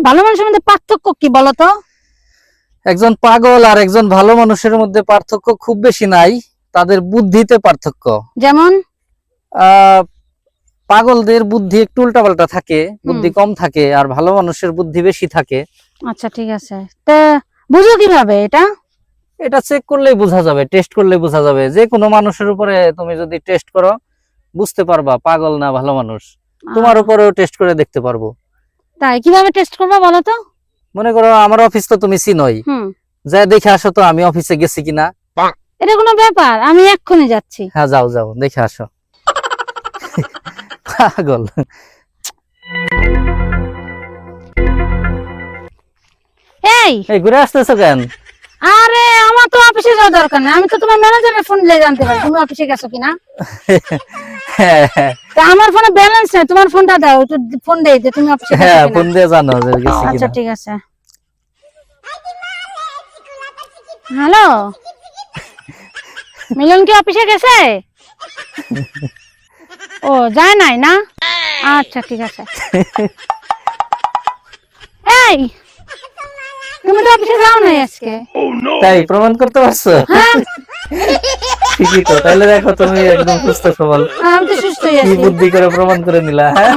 একটা ভালো মানুষের মধ্যে পার্থক্য কি বলতো? একজন পাগল আর একজন ভালো মানুষের মধ্যে পার্থক্য খুব বেশি নাই তাদের বুদ্ধিতে পার্থক্য। যেমন? পাগলদের বুদ্ধি একটু উল্টাপাল্টা থাকে বুদ্ধি কম থাকে আর ভালো মানুষের বুদ্ধি বেশি থাকে। আচ্ছা ঠিক আছে। তা বুঝো কীভাবে এটা? এটা চেক করলেই বোঝা যাবে টেস্ট করলেই বোঝা যাবে। যে কোনো মানুষের উপরে তুমি যদি টেস্ট করো বুঝতে পারবা পাগল না ভালো মানুষ। তোমার উপরেও টেস্ট করে দেখতে পারব। তাই কীভাবে টেস্ট করবা বলো তো? মনে করো আমার অফিস তো তুমি চিনোই। হুম। যা দেখে আসো তো আমি অফিসে গেছি কিনা। এটা কোনো ব্যাপার? আমি এক্ষুনি যাচ্ছি। হ্যাঁ যাও যাও দেখে আসো। পাগল। এই! এই ঘুরে আসতেছো কেন? আরে আমার তো অফিসে যাওয়া দরকার নেই। আমি তো তোমার ম্যানেজারের ফোন দিয়ে জানতে পারি তুমি অফিসে গেছো কিনা? হ্যাঁ হ্যাঁ, আমার ফোনে ব্যালেন্স নেই তোমার ফোনটা দাও ফোন দেই যে তুমি অফিসে হ্যাঁ ফোন দিয়ে জানো যে গেছি আচ্ছা ঠিক আছে। হ্যালো? মিলন কি অফিসে গেছে? ও যায় নাই না? আচ্ছা ঠিক আছে। এই তুমি তো অফিসে যাও নাই আজকে। তাই প্রমাণ করতে পারছ? হ্যাঁ। ঠিকই তো তাহলে দেখো তুমি একদম সুস্থ সবল। আমি তো সুস্থ আছি। বুদ্ধি করে প্রমাণ করে নিলা হ্যাঁ।